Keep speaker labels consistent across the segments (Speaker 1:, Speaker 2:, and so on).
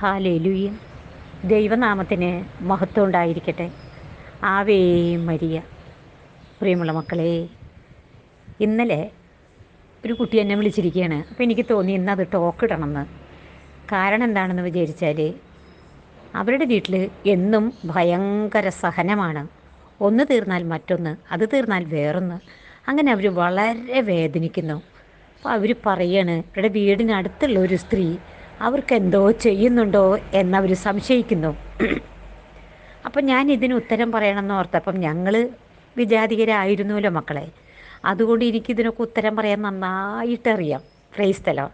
Speaker 1: Hallelujah. ദൈവനാമത്തിന് മഹത്വം ഉണ്ടായിരിക്കട്ടെ. Ave Maria. പ്രിയമുള്ള മക്കളെ ഇന്നലെ ഒരു കുട്ടി എന്നെ വിളിച്ചിരിക്കുകയാണ്. അപ്പോൾ എനിക്ക് തോന്നി ഇന്ന് അത് ടോക്ക് ഇടണമെന്ന്. കാരണം എന്താണെന്ന് വിചാരിച്ചാൽ അവരുടെ വീട്ടിൽ എന്നും ഭയങ്കര സഹനമാണ്. ഒന്ന് തീർന്നാൽ മറ്റൊന്ന് അത് തീർന്നാൽ വേറൊന്ന്. അങ്ങനെ അവർ വളരെ വേദനിക്കുന്നു. അപ്പോൾ അവർ പറയാണ് ഇവിടെ വീടിനടുത്തുള്ള ഒരു സ്ത്രീ അവർക്ക് എന്തോ ചെയ്യുന്നുണ്ടോ എന്നവർ സംശയിക്കുന്നു. അപ്പം ഞാൻ ഇതിന് ഉത്തരം പറയണമെന്ന് ഓർത്തപ്പം ഞങ്ങൾ വിജാതികരായിരുന്നുവല്ലോ മക്കളെ. അതുകൊണ്ട് എനിക്കിതിനൊക്കെ ഉത്തരം പറയാൻ നന്നായിട്ടറിയാം. ഫ്രൈസ്തലോ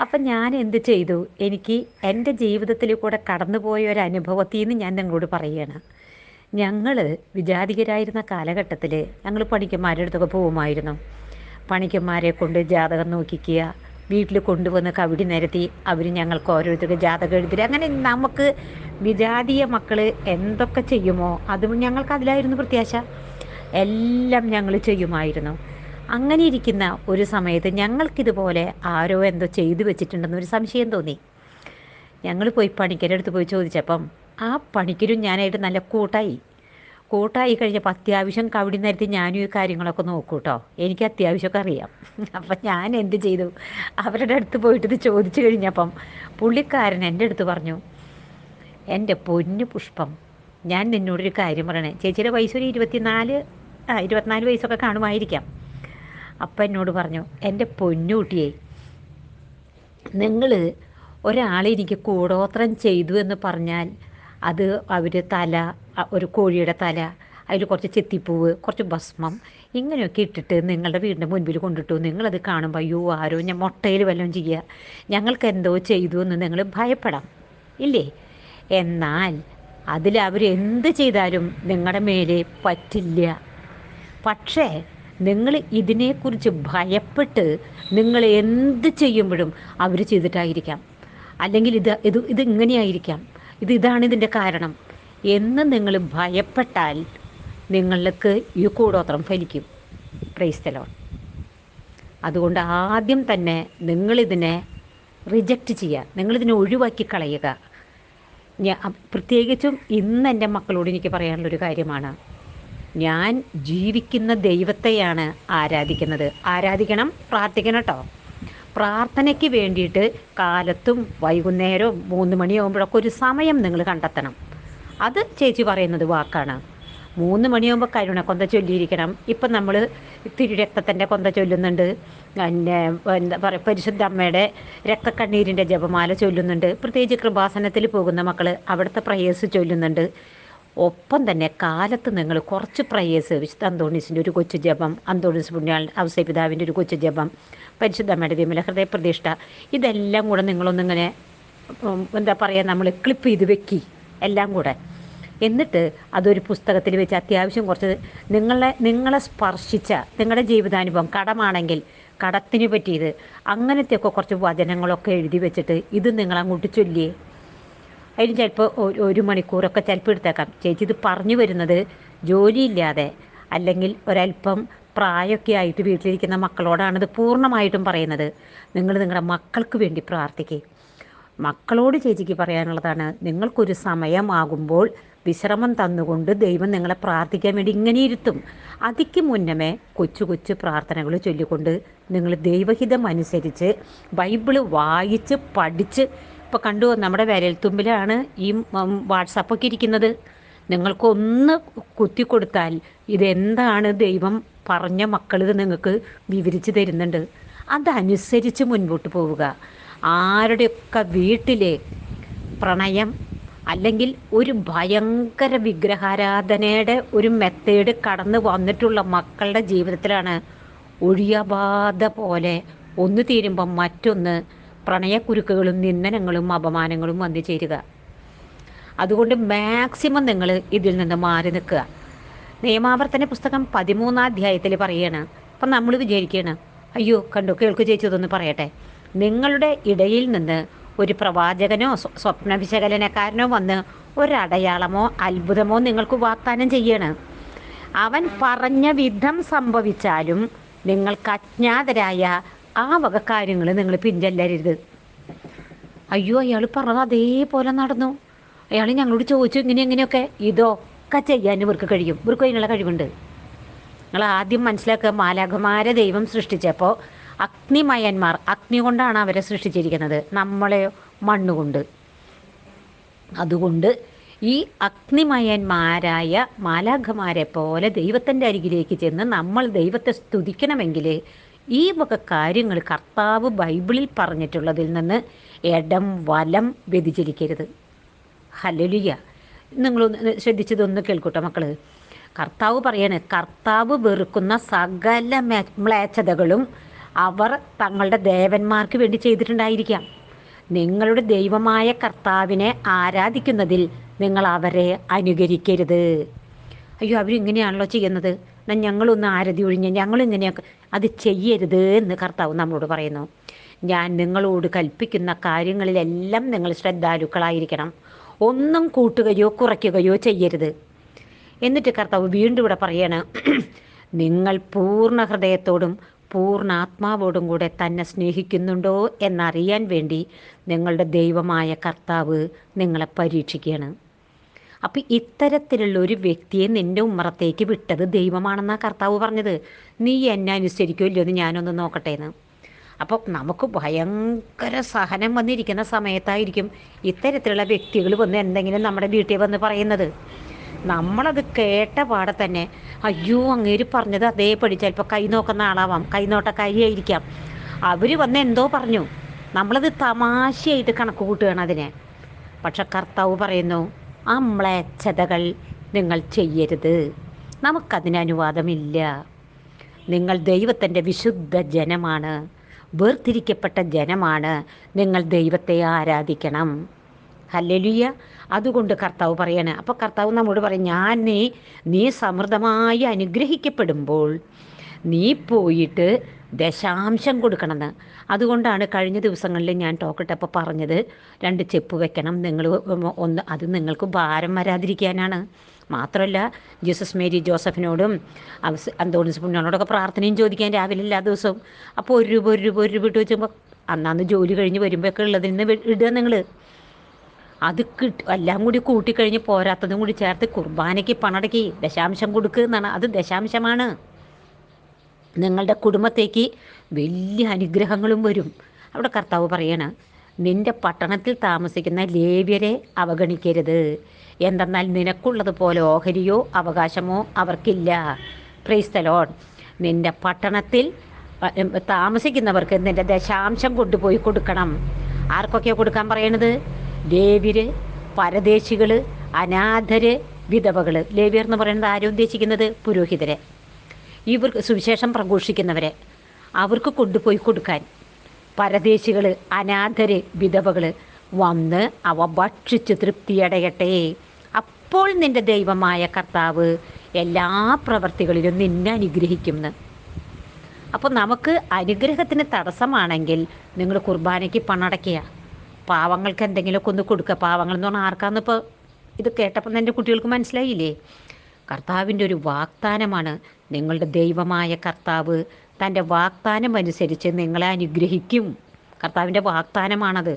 Speaker 1: അപ്പം ഞാൻ എന്ത് ചെയ്തു? എനിക്ക് എന്റെ ജീവിതത്തിൽ കൂടെ കടന്നുപോയ ഒരു അനുഭവത്തിൽ നിന്ന് ഞാൻ നിങ്ങളോട് പറയുകയാണ് ഞങ്ങൾ വിജാതികരായിരുന്ന കാലഘട്ടത്തിൽ ഞങ്ങൾ പണിക്കന്മാരുടെ അടുത്തൊക്കെ പോകുമായിരുന്നു. പണിക്കന്മാരെ കൊണ്ട് ജാതകം നോക്കിക്കുക വീട്ടിൽ കൊണ്ടുവന്ന് കവിടി നിരത്തി അവർ ഞങ്ങൾക്ക് ഓരോരുത്തർക്ക് ജാതകം എഴുതി അങ്ങനെ നമുക്ക് വിജാതീയ മക്കൾ എന്തൊക്കെ ചെയ്യുമോ അതും ഞങ്ങൾക്ക് അതിലായിരുന്നു പ്രത്യാശ. എല്ലാം ഞങ്ങൾ ചെയ്യുമായിരുന്നു. അങ്ങനെ ഇരിക്കുന്ന ഒരു സമയത്ത് ഞങ്ങൾക്കിതുപോലെ ആരോ എന്തോ ചെയ്തു വെച്ചിട്ടുണ്ടെന്നൊരു സംശയം തോന്നി. ഞങ്ങൾ പോയി പണിക്കരെ അടുത്ത് പോയി ചോദിച്ചപ്പം ആ പണിക്കരും ഞാനായിട്ട് നല്ല കൂട്ടായി. കൂട്ടായി കഴിഞ്ഞപ്പോൾ അത്യാവശ്യം കവിടി നിരത്തി ഞാനും ഈ കാര്യങ്ങളൊക്കെ നോക്കൂ കേട്ടോ എനിക്ക് അത്യാവശ്യമൊക്കെ അറിയാം. അപ്പം ഞാൻ എന്ത് ചെയ്തു? അവരുടെ അടുത്ത് പോയിട്ട് ഇത് ചോദിച്ചു കഴിഞ്ഞപ്പം പുള്ളിക്കാരൻ എന്റെ അടുത്ത് പറഞ്ഞു എന്റെ പൊന്നു പുഷ്പം ഞാൻ നിന്നോടൊരു കാര്യം പറയണേ. ചേച്ചിയുടെ വയസ്സ് ഒരു ഇരുപത്തിനാല് ആ ഇരുപത്തിനാല് വയസ്സൊക്കെ കാണുമായിരിക്കാം. അപ്പം എന്നോട് പറഞ്ഞു എന്റെ പൊന്നുകുട്ടിയെ നിങ്ങൾ ഒരാളെ എനിക്ക് കൂടോത്രം ചെയ്തു എന്ന് പറഞ്ഞാൽ അത് അവർ തല ഒരു കോഴിയുടെ തല അതിൽ കുറച്ച് ചെത്തിപ്പൂവ് കുറച്ച് ഭസ്മം ഇങ്ങനെയൊക്കെ ഇട്ടിട്ട് നിങ്ങളുടെ വീടിന്റെ മുൻപിൽ കൊണ്ടിട്ടു. നിങ്ങളത് കാണുമ്പോൾ അയ്യോ ആരോ ഞാൻ മുട്ടയിൽ വല്ലതും ചെയ്യുക ഞങ്ങൾക്ക് എന്തോ ചെയ്തു എന്ന് നിങ്ങൾ ഭയപ്പെടാം. ഇല്ലേ? എന്നാൽ അതിൽ അവർ എന്ത് ചെയ്താലും നിങ്ങളുടെ മേലെ പറ്റില്ല. പക്ഷേ നിങ്ങൾ ഇതിനെക്കുറിച്ച് ഭയപ്പെട്ട് നിങ്ങൾ എന്ത് ചെയ്യുമ്പോഴും അവർ ചെയ്തിട്ടായിരിക്കാം. അല്ലെങ്കിൽ ഇത് ഇത് ഇത് ഇങ്ങനെയായിരിക്കാം. ഇത് ഇതാണ് ഇതിന്റെ കാരണം. എന്ന് നിങ്ങൾ ഭയപ്പെട്ടാൽ നിങ്ങൾക്ക് ഈ കൂടോത്രം ഫലിക്കും. ക്രൈസ്തലോൺ അതുകൊണ്ട് ആദ്യം തന്നെ നിങ്ങളിതിനെ റിജക്റ്റ് ചെയ്യുക. നിങ്ങളിതിനെ ഒഴിവാക്കി കളയുക. ഞാൻ പ്രത്യേകിച്ചും ഇന്ന് എന്റെ മക്കളോട് എനിക്ക് പറയാനുള്ളൊരു കാര്യമാണ്. ഞാൻ ജീവിക്കുന്ന ദൈവത്തെയാണ് ആരാധിക്കുന്നത്. ആരാധിക്കണം? പ്രാർത്ഥിക്കണം കേട്ടോ. പ്രാർത്ഥനയ്ക്ക് വേണ്ടിയിട്ട് കാലത്തും വൈകുന്നേരവും മൂന്ന് മണിയാകുമ്പോഴൊക്കെ ഒരു സമയം നിങ്ങൾ കണ്ടെത്തണം. അത് ചേച്ചി പറയുന്നത് വാക്കാണ്. മൂന്ന് മണിയാകുമ്പോൾ കരുണ കൊന്ത ചൊല്ലിയിരിക്കണം. ഇപ്പം നമ്മൾ തിരു രക്തത്തിന്റെ കൊന്ത ചൊല്ലുന്നുണ്ട്. പിന്നെ എന്താ പറയുക പരിശുദ്ധ അമ്മയുടെ രക്തക്കണ്ണീരിന്റെ ജപമാല ചൊല്ലുന്നുണ്ട്. പ്രത്യേകിച്ച് കൃപാസനത്തിൽ പോകുന്ന മക്കൾ അവിടുത്തെ പ്രയേഴ്സ് ചൊല്ലുന്നുണ്ട്. ഒപ്പം തന്നെ കാലത്ത് നിങ്ങൾ കുറച്ച് പ്രയേഴ്സ് വിശുദ്ധ അന്തോണീസിന്റെ ഒരു കൊച്ചു ജപം അന്തോണീസ് പുണ്യാൾ പിതാവിന്റെ ഒരു കൊച്ചു ജപം പരിശുദ്ധമ്മയുടെ വിമല ഹൃദയ പ്രതിഷ്ഠ ഇതെല്ലാം കൂടെ നിങ്ങളൊന്നിങ്ങനെ എന്താ പറയുക നമ്മൾ ക്ലിപ്പ് ചെയ്ത് വെക്കി എല്ലാം കൂടെ. എന്നിട്ട് അതൊരു പുസ്തകത്തിൽ വെച്ച് അത്യാവശ്യം കുറച്ച് നിങ്ങളെ നിങ്ങളെ സ്പർശിച്ച നിങ്ങളുടെ ജീവിതാനുഭവം കടമാണെങ്കിൽ കടത്തിന് പറ്റിയത് അങ്ങനത്തെയൊക്കെ കുറച്ച് വചനങ്ങളൊക്കെ എഴുതി വെച്ചിട്ട് ഇത് നിങ്ങൾ അങ്ങോട്ട് ചൊല്ലിയേ. അതിന് ചിലപ്പോൾ ഒരു- മണിക്കൂറൊക്കെ ചിലപ്പോൾ എടുത്തേക്കാം. ചേച്ചി ഇത് പറഞ്ഞു വരുന്നത് ജോലിയില്ലാതെ അല്ലെങ്കിൽ ഒരല്പം പ്രായമൊക്കെ ആയിട്ട് വീട്ടിലിരിക്കുന്ന മക്കളോടാണിത് പൂർണമായിട്ടും പറയുന്നത്. നിങ്ങൾ നിങ്ങളുടെ മക്കൾക്ക് വേണ്ടി പ്രാർത്ഥിക്കുക മക്കളോട് ചേച്ചിക്ക് പറയാനുള്ളതാണ് നിങ്ങൾക്കൊരു സമയമാകുമ്പോൾ വിശ്രമം തന്നുകൊണ്ട് ദൈവം നിങ്ങളെ പ്രാർത്ഥിക്കാൻ വേണ്ടി ഇങ്ങനെ ഇരുത്തും. അതിക്ക് മുന്നമേ കൊച്ചു കൊച്ചു പ്രാർത്ഥനകൾ ചൊല്ലിക്കൊണ്ട് നിങ്ങൾ ദൈവഹിതം അനുസരിച്ച് ബൈബിൾ വായിച്ച് പഠിച്ച് ഇപ്പോൾ കണ്ടു നമ്മുടെ വിരൽത്തുമ്പിലാണ് ഈ വാട്സാപ്പൊക്കെ ഇരിക്കുന്നത്. നിങ്ങൾക്കൊന്ന് കുത്തി കൊടുത്താൽ ഇതെന്താണ് ദൈവം പറഞ്ഞ മക്കൾ ഇത് നിങ്ങൾക്ക് വിവരിച്ച് തരുന്നുണ്ട്. അതനുസരിച്ച് മുൻപോട്ട് പോവുക. ആരുടെയൊക്കെ വീട്ടിലെ പ്രണയം അല്ലെങ്കിൽ ഒരു ഭയങ്കര വിഗ്രഹാരാധനയുടെ ഒരു മെത്തേഡ് കടന്നു വന്നിട്ടുള്ള മക്കളുടെ ജീവിതത്തിലാണ് ഒഴിയാബാധ പോലെ ഒന്ന് തീരുമ്പം മറ്റൊന്ന് പ്രണയക്കുരുക്കുകളും നിന്ദനങ്ങളും അപമാനങ്ങളും വന്നു ചേരുക. അതുകൊണ്ട് മാക്സിമം നിങ്ങൾ ഇതിൽ നിന്ന് മാറി നിൽക്കുക. നിയമാവർത്തന പുസ്തകം പതിമൂന്നാം അധ്യായത്തിൽ പറയാണ്. അപ്പം നമ്മൾ വിചാരിക്കുകയാണ് അയ്യോ കണ്ടു കേൾക്കു ചേച്ചി ഇതൊന്ന് പറയട്ടെ. നിങ്ങളുടെ ഇടയിൽ നിന്ന് ഒരു പ്രവാചകനോ സ്വ- സ്വപ്ന വിശകലനക്കാരനോ വന്ന് ഒരടയാളമോ അത്ഭുതമോ നിങ്ങൾക്ക് വാഗ്ദാനം ചെയ്യണം. അവൻ പറഞ്ഞ വിധം സംഭവിച്ചാലും നിങ്ങൾക്ക് അജ്ഞാതരായ ആ വക കാര്യങ്ങൾ നിങ്ങൾ പിൻചെല്ലരുത് അയ്യോ അയാൾ പറഞ്ഞത് അതേപോലെ നടന്നു. അയാൾ ഞങ്ങളോട് ചോദിച്ചു ഇങ്ങനെ ഇങ്ങനെയൊക്കെ. ഇതൊക്കെ ചെയ്യാൻ ഇവർക്ക് കഴിയും. ഇവർക്ക് അതിനുള്ള കഴിവുണ്ട്. നിങ്ങൾ ആദ്യം മനസ്സിലാക്കുക മാലാഖമാരെ ദൈവം സൃഷ്ടിച്ചപ്പോൾ അഗ്നിമയന്മാർ അഗ്നി കൊണ്ടാണ് അവരെ സൃഷ്ടിച്ചിരിക്കുന്നത്. നമ്മളെ മണ്ണുകൊണ്ട്. അതുകൊണ്ട് ഈ അഗ്നിമയന്മാരായ മാലാഖമാരെ പോലെ ദൈവത്തിന്റെ അരികിലേക്ക് ചെന്ന് നമ്മൾ ദൈവത്തെ സ്തുതിക്കണമെങ്കിൽ ഈ വക കാര്യങ്ങൾ കർത്താവ് ബൈബിളിൽ പറഞ്ഞിട്ടുള്ളതിൽ നിന്ന് ഇടം വലം വ്യതിചലിക്കരുത്. ഹലലുയ നിങ്ങളൊന്ന് ശ്രദ്ധിച്ചതൊന്ന് കേൾക്കൂട്ടോ മക്കൾ. കർത്താവ് പറയാണ് കർത്താവ് വെറുക്കുന്ന സകല മ്ലേച്ഛതകളും അവർ തങ്ങളുടെ ദേവന്മാർക്ക് വേണ്ടി ചെയ്തിട്ടുണ്ടായിരിക്കാം. നിങ്ങളുടെ ദൈവമായ കർത്താവിനെ ആരാധിക്കുന്നതിൽ നിങ്ങൾ അവരെ അനുകരിക്കരുത്. അയ്യോ അവരിങ്ങനെയാണല്ലോ ചെയ്യുന്നത്. എന്നാൽ ഞങ്ങളൊന്ന് ആരതി ഒഴിഞ്ഞ് ഞങ്ങളിങ്ങനെയൊക്കെ അത് ചെയ്യരുത് എന്ന് കർത്താവ് നമ്മളോട് പറയുന്നു. ഞാൻ നിങ്ങളോട് കൽപ്പിക്കുന്ന കാര്യങ്ങളിലെല്ലാം നിങ്ങൾ ശ്രദ്ധാലുക്കളായിരിക്കണം. ഒന്നും കൂട്ടുകയോ കുറയ്ക്കുകയോ ചെയ്യരുത്. എന്നിട്ട് കർത്താവ് വീണ്ടും ഇവിടെ പറയാണ് നിങ്ങൾ പൂർണ ഹൃദയത്തോടും പൂർണ ആത്മാവോടും കൂടെ തന്നെ സ്നേഹിക്കുന്നുണ്ടോ എന്നറിയാൻ വേണ്ടി നിങ്ങളുടെ ദൈവമായ കർത്താവ് നിങ്ങളെ പരീക്ഷിക്കുകയാണ്. അപ്പം ഇത്തരത്തിലുള്ള ഒരു വ്യക്തിയെ നിന്റെ ഉമ്മറത്തേക്ക് വിട്ടത് ദൈവമാണെന്നാണ് കർത്താവ് പറഞ്ഞത്. നീ എന്നെ അനുസരിക്കുമല്ലോ എന്ന് ഞാനൊന്ന് നോക്കട്ടെ എന്ന് അപ്പോൾ നമുക്ക് ഭയങ്കര സഹനം വന്നിരിക്കുന്ന സമയത്തായിരിക്കും ഇത്തരത്തിലുള്ള വ്യക്തികൾ വന്ന് എന്തെങ്കിലും നമ്മുടെ വീട്ടിൽ വന്ന് പറയുന്നത്. നമ്മളത് കേട്ട പാടെ തന്നെ അയ്യോ അങ്ങേര് പറഞ്ഞത് അതേപടി. ചിലപ്പോൾ കൈ നോക്കുന്ന ആളാവാം. കൈ നോട്ടക്കാരിയായിരിക്കാം അവർ വന്ന് എന്തോ പറഞ്ഞു. നമ്മളത് തമാശയായിട്ട് കണക്ക് കൂട്ടുകയാണ് അതിനെ. പക്ഷെ കർത്താവ് പറയുന്നു ആ മ്ലേച്ഛതകൾ നിങ്ങൾ ചെയ്യരുത്. നമുക്കതിന് അനുവാദമില്ല നിങ്ങൾ ദൈവത്തിന്റെ വിശുദ്ധ ജനമാണ്. വേർതിരിക്കപ്പെട്ട ജനമാണ്. നിങ്ങൾ ദൈവത്തെ ആരാധിക്കണം. ഹല്ലേലൂയ. അതുകൊണ്ട് കർത്താവ് പറയാണ് അപ്പോൾ കർത്താവ് നമ്മോട് പറയും ഞാൻ നീ നീ സമൃദ്ധമായി അനുഗ്രഹിക്കപ്പെടുമ്പോൾ നീ പോയിട്ട് ദശാംശം കൊടുക്കണമെന്ന്. അതുകൊണ്ടാണ് കഴിഞ്ഞ ദിവസങ്ങളിൽ ഞാൻ ടോക്കിട്ടപ്പോൾ പറഞ്ഞത് രണ്ട് ചെപ്പ് വെക്കണം നിങ്ങൾ ഒന്ന് അത് നിങ്ങൾക്ക് ഭാരം വരാതിരിക്കാനാണ്. മാത്രമല്ല ജീസസ് മേരി ജോസഫിനോടും അന്തോണിസ് പുണ്യോടൊക്കെ പ്രാർത്ഥനയും ചോദിക്കാൻ രാവിലെ എല്ലാ ദിവസവും. അപ്പോൾ ഒരു രൂപ ഒരു രൂപ ഒരു രൂപ ഇട്ട് വെച്ചുമ്പോൾ അന്നാന്ന് ജോലി കഴിഞ്ഞ് വരുമ്പോഴൊക്കെ ഉള്ളതിൽ നിന്ന് ഇടുക നിങ്ങൾ അത് കിട്ട് എല്ലാം കൂടി കൂട്ടിക്കഴിഞ്ഞ് പോരാത്തതും കൂടി ചേർത്ത് കുർബാനയ്ക്ക് പണടക്കി ദശാംശം കൊടുക്കുക എന്നാണ്. അത് ദശാംശമാണ്. നിങ്ങളുടെ കുടുംബത്തേക്ക് വലിയ അനുഗ്രഹങ്ങളും വരും. അവിടെ കർത്താവ് പറയണ നിന്റെ പട്ടണത്തിൽ താമസിക്കുന്ന ലേവ്യരെ അവഗണിക്കരുത്. എന്തെന്നാൽ നിനക്കുള്ളതുപോലെ ഓഹരിയോ അവകാശമോ അവർക്കില്ല. ക്രൈസ്തലോൺ നിന്റെ പട്ടണത്തിൽ താമസിക്കുന്നവർക്ക് നിന്റെ ദശാംശം കൊണ്ടുപോയി കൊടുക്കണം. ആർക്കൊക്കെ കൊടുക്കാൻ പറയണത്? ലേവ്യര് പരദേശികൾ അനാഥര് വിധവകൾ ലേവ്യർ എന്ന് പറയുന്നത് ആരും ഉദ്ദേശിക്കുന്നത്? പുരോഹിതരെ. ഇവർക്ക് സുവിശേഷം പ്രഘോഷിക്കുന്നവരെ അവർക്ക് കൊണ്ടുപോയി കൊടുക്കാൻ. പരദേശികൾ അനാഥര് വിധവകൾ വന്ന് അവ ഭക്ഷിച്ച് തൃപ്തിയടയട്ടെ. അപ്പോൾ നിന്റെ ദൈവമായ കർത്താവ് എല്ലാ പ്രവർത്തികളിലും നിന്നെ അനുഗ്രഹിക്കുമെന്ന്. അപ്പോൾ നമുക്ക് അനുഗ്രഹത്തിന് തടസ്സമാണെങ്കിൽ നിങ്ങൾ കുർബാനയ്ക്ക് പണടയ്ക്കുക. പാവങ്ങൾക്ക് എന്തെങ്കിലുമൊക്കെ ഒന്ന് കൊടുക്കുക. പാവങ്ങൾ എന്ന് പറഞ്ഞാൽ ആർക്കാന്ന് ഇപ്പോൾ ഇത് കേട്ടപ്പോൾ എന്റെ കുട്ടികൾക്ക് മനസ്സിലായില്ലേ? കർത്താവിന്റെ ഒരു വാഗ്ദാനമാണ് നിങ്ങളുടെ ദൈവമായ കർത്താവ് തന്റെ വാഗ്ദാനം അനുസരിച്ച് നിങ്ങളെ അനുഗ്രഹിക്കും. കർത്താവിന്റെ വാഗ്ദാനമാണത്.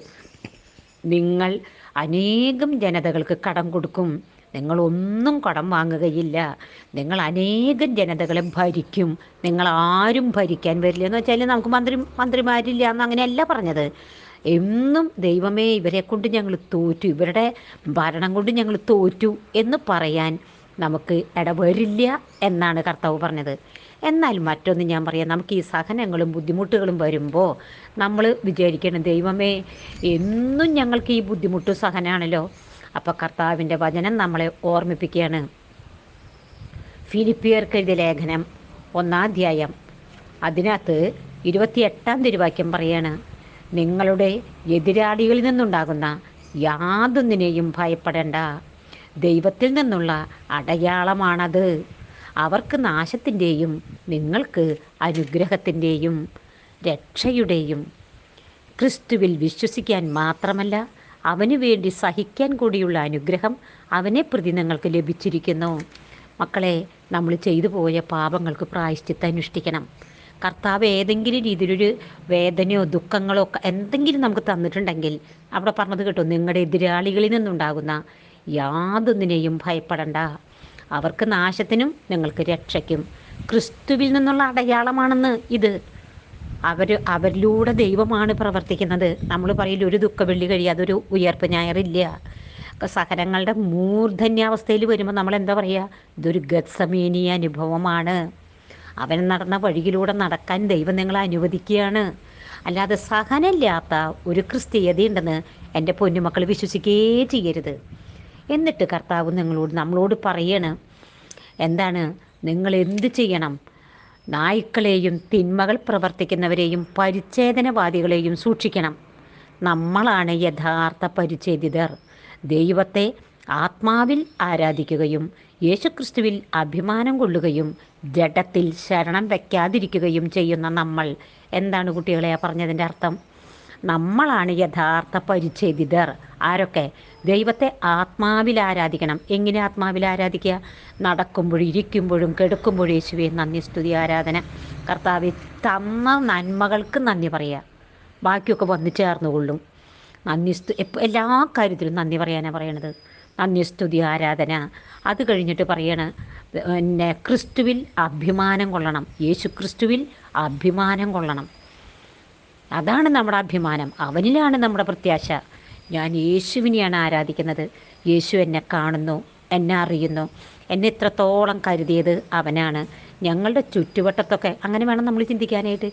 Speaker 1: നിങ്ങൾ അനേകം ജനതകൾക്ക് കടം കൊടുക്കും. നിങ്ങളൊന്നും കടം വാങ്ങുകയില്ല. നിങ്ങൾ അനേകം ജനതകളെ ഭരിക്കും. നിങ്ങൾ ആരും ഭരിക്കാൻ വരില്ല. എന്ന് വെച്ചാൽ നമുക്ക് മന്ത്രി മന്ത്രിമാരില്ല എന്ന് അങ്ങനെയല്ല പറഞ്ഞത്. എന്നും ദൈവമേ ഇവരെ കൊണ്ട് ഞങ്ങൾ തോറ്റു. ഇവരുടെ ഭരണം കൊണ്ട് ഞങ്ങൾ തോറ്റു എന്ന് പറയാൻ നമുക്ക് ഇടവരില്ല എന്നാണ് കർത്താവ് പറഞ്ഞത്. എന്നാൽ മറ്റൊന്ന് ഞാൻ പറയാം. നമുക്ക് ഈ സഹനങ്ങളും ബുദ്ധിമുട്ടുകളും വരുമ്പോൾ നമ്മൾ വിചാരിക്കണം ദൈവമേ എന്നും ഞങ്ങൾക്ക് ഈ ബുദ്ധിമുട്ടും സഹനാണല്ലോ. അപ്പോൾ കർത്താവിന്റെ വചനം നമ്മളെ ഓർമ്മിപ്പിക്കുകയാണ്. ഫിലിപ്പിയർക്ക് എഴുതിയ ലേഖനം ഒന്നാധ്യായം അതിനകത്ത് ഇരുപത്തിയെട്ടാം തിരുവാക്യം പറയാണ് നിങ്ങളുടെ എതിരാളികളിൽ നിന്നുണ്ടാകുന്ന യാതൊന്നിനെയും ഭയപ്പെടേണ്ട. ദൈവത്തിൽ നിന്നുള്ള അടയാളമാണത്. അവർക്ക് നാശത്തിന്റെയും നിങ്ങൾക്ക് അനുഗ്രഹത്തിന്റെയും രക്ഷയുടെയും. ക്രിസ്തുവിൽ വിശ്വസിക്കാൻ മാത്രമല്ല അവന് വേണ്ടി സഹിക്കാൻ കൂടിയുള്ള അനുഗ്രഹം അവനെ പ്രതി നിങ്ങൾക്ക് ലഭിച്ചിരിക്കുന്നു. മക്കളെ നമ്മൾ ചെയ്തു പോയ പാപങ്ങൾക്ക് പ്രായശ്ചിത്തം അനുഷ്ഠിക്കണം. കർത്താവ് ഏതെങ്കിലും രീതിയിലൊരു വേദനയോ ദുഃഖങ്ങളോ എന്തെങ്കിലും നമുക്ക് തന്നിട്ടുണ്ടെങ്കിൽ അവിടെ പറഞ്ഞത് കേട്ടോ നിങ്ങളുടെ എതിരാളികളിൽ നിന്നുണ്ടാകുന്ന യാതൊന്നിനെയും ഭയപ്പെടണ്ട. അവർക്ക് നാശത്തിനും നിങ്ങൾക്ക് രക്ഷയ്ക്കും. ക്രിസ്തുവിൽ നിന്നുള്ള അടയാളമാണെന്ന് ഇത്. അവർ അവരിലൂടെ ദൈവമാണ് പ്രവർത്തിക്കുന്നത്. നമ്മൾ പറയില്ല ഒരു ദുഃഖവെള്ളി കഴിയാതെ ഒരു ഉയർപ്പ് ഞായറില്ല. സഹനങ്ങളുടെ മൂർധന്യാവസ്ഥയിൽ വരുമ്പോൾ നമ്മൾ എന്താ പറയുക? ഇതൊരു ഗത്സമീനീയ അനുഭവമാണ്. അവൻ നടന്ന വഴിയിലൂടെ നടക്കാൻ ദൈവം നിങ്ങളെ അനുവദിക്കുകയാണ്. അല്ലാതെ സഹനമില്ലാത്ത ഒരു ക്രിസ്തീയതയുണ്ടെന്ന് എന്റെ പൊന്നുമക്കൾ വിശ്വസിക്കുകയേ ചെയ്യരുത്. എന്നിട്ട് കർത്താവ് നിങ്ങളോട് നമ്മളോട് പറയണ് എന്താണ് നിങ്ങൾ എന്ത് ചെയ്യണം? നായ്ക്കളെയും തിന്മകൾ പ്രവർത്തിക്കുന്നവരെയും പരിച്ഛേദനവാദികളെയും സൂക്ഷിക്കണം. നമ്മളാണ് യഥാർത്ഥ പരിച്ഛേദിതർ. ദൈവത്തെ ആത്മാവിൽ ആരാധിക്കുകയും യേശുക്രിസ്തുവിൽ അഭിമാനം കൊള്ളുകയും ജഡത്തിൽ ശരണം വയ്ക്കാതിരിക്കുകയും ചെയ്യുന്ന നമ്മൾ. എന്താണ് കുട്ടികളെ പറഞ്ഞതിന്റെ അർത്ഥം? നമ്മളാണ് യഥാർത്ഥ പരിച്ഛേദിതർ. ആരൊക്കെ? ദൈവത്തെ ആത്മാവിൽ ആരാധിക്കണം. എങ്ങനെ ആത്മാവിൽ ആരാധിക്കുക? നടക്കുമ്പോഴും ഇരിക്കുമ്പോഴും കെടുക്കുമ്പോഴും യേശുവെ നന്ദി സ്തുതി ആരാധന. കർത്താവ് തന്ന നന്മകൾക്ക് നന്ദി പറയുക. ബാക്കിയൊക്കെ വന്നു ചേർന്നുകൊള്ളും. നന്ദി സ്തു എല്ലാ കാര്യത്തിലും നന്ദി പറയാനാണ് പറയണത്? നന്ദി സ്തുതി ആരാധന. അത് കഴിഞ്ഞിട്ട് പറയണ പിന്നെ ക്രിസ്തുവിൽ അഭിമാനം കൊള്ളണം. യേശു ക്രിസ്തുവിൽ അഭിമാനം കൊള്ളണം. അതാണ് നമ്മുടെ അഭിമാനം. അവനിലാണ് നമ്മുടെ പ്രത്യാശ. ഞാൻ യേശുവിനെയാണ് ആരാധിക്കുന്നത്. യേശു എന്നെ കാണുന്നു എന്നെ അറിയുന്നു. എന്നെ ഇത്രത്തോളം കരുതിയത് അവനാണ്. ഞങ്ങളുടെ ചുറ്റുവട്ടത്തൊക്കെ അങ്ങനെ വേണം നമ്മൾ ചിന്തിക്കാനായിട്ട്.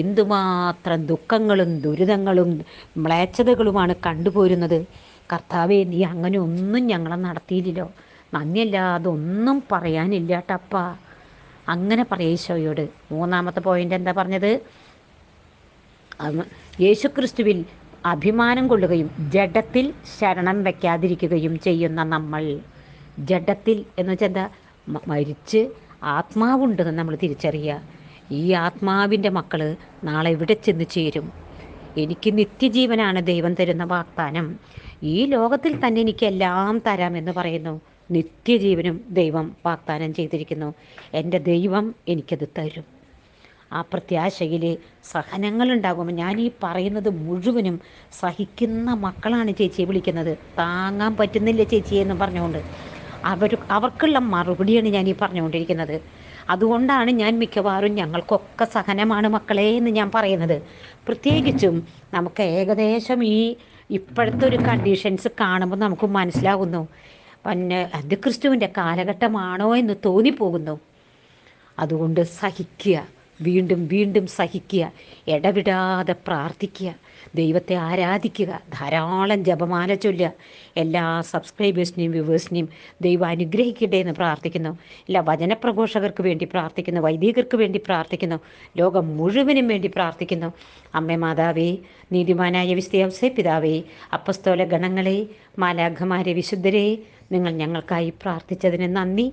Speaker 1: എന്തുമാത്രം ദുഃഖങ്ങളും ദുരിതങ്ങളും മ്ലേച്ഛതകളുമാണ് കണ്ടുപോരുന്നത്. കർത്താവേ നീ അങ്ങനെ ഒന്നും ഞങ്ങളെ നടത്തിയില്ലല്ലോ. നന്ദിയല്ലാതെ ഒന്നും പറയാനില്ല അങ്ങനെ പറയേശോയോട് മൂന്നാമത്തെ പോയിന്റ് എന്താ പറഞ്ഞത്? യേശുക്രിസ്തുവിൽ അഭിമാനം കൊള്ളുകയും ജഡത്തിൽ ശരണം വയ്ക്കാതിരിക്കുകയും ചെയ്യുന്ന നമ്മൾ. ജഡത്തിൽ എന്ന് വെച്ചാൽ എന്താ? മരിച്ച് ആത്മാവുണ്ടെന്ന് നമ്മൾ തിരിച്ചറിയുക. ഈ ആത്മാവിന്റെ മക്കൾ നാളെ ഇവിടെ ചെന്ന് ചേരും? എനിക്ക് നിത്യജീവനാണ് ദൈവം തരുന്ന വാഗ്ദാനം. ഈ ലോകത്തിൽ തന്നെ എനിക്ക് എല്ലാം എന്ന് പറയുന്നു. നിത്യജീവനും ദൈവം വാഗ്ദാനം ചെയ്തിരിക്കുന്നു. എന്റെ ദൈവം എനിക്കത് തരും. ആ പ്രത്യാശയിൽ സഹനങ്ങളുണ്ടാകുമ്പോൾ ഞാൻ ഈ പറയുന്നത് മുഴുവനും സഹിക്കുന്ന മക്കളാണ് ചേച്ചിയെ വിളിക്കുന്നത്. താങ്ങാൻ പറ്റുന്നില്ല ചേച്ചിയെ എന്ന് പറഞ്ഞുകൊണ്ട്. അവർ അവർക്കുള്ള മറുപടിയാണ് ഞാൻ ഈ പറഞ്ഞുകൊണ്ടിരിക്കുന്നത്. അതുകൊണ്ടാണ് ഞാൻ മിക്കവാറും ഞങ്ങൾക്കൊക്കെ സഹനമാണ് മക്കളെ എന്ന് ഞാൻ പറയുന്നത്. പ്രത്യേകിച്ചും നമുക്ക് ഏകദേശം ഈ ഇപ്പോഴത്തെ ഒരു കണ്ടീഷൻസ് കാണുമ്പോൾ നമുക്ക് മനസ്സിലാകുന്നു പിന്നെ അത് ക്രിസ്തുവിന്റെ കാലഘട്ടമാണോ എന്ന് തോന്നിപ്പോകുന്നു. അതുകൊണ്ട് സഹിക്കുക. വീണ്ടും വീണ്ടും സഹിക്കുക ഇടവിടാതെ പ്രാർത്ഥിക്കുക ദൈവത്തെ ആരാധിക്കുക ധാരാളം ജപമാല ചൊല്ലുക. എല്ലാ സബ്സ്ക്രൈബേഴ്സിനെയും വ്യൂവേഴ്സിനെയും ദൈവം അനുഗ്രഹിക്കട്ടെ എന്ന് പ്രാർത്ഥിക്കുന്നു. എല്ലാ വചനപ്രഘോഷകർക്ക് വേണ്ടി പ്രാർത്ഥിക്കുന്നു. വൈദികർക്ക് വേണ്ടി പ്രാർത്ഥിക്കുന്നു. ലോകം മുഴുവനും വേണ്ടി പ്രാർത്ഥിക്കുന്നു. അമ്മ മാതാവേ നീതിമാനായ വിസ്തയാംസേ പിതാവേ അപ്പസ്തോല ഗണങ്ങളെ മാലാഘമാരെ വിശുദ്ധരെ നിങ്ങൾ ഞങ്ങൾക്കായി പ്രാർത്ഥിച്ചതിന് നന്ദി.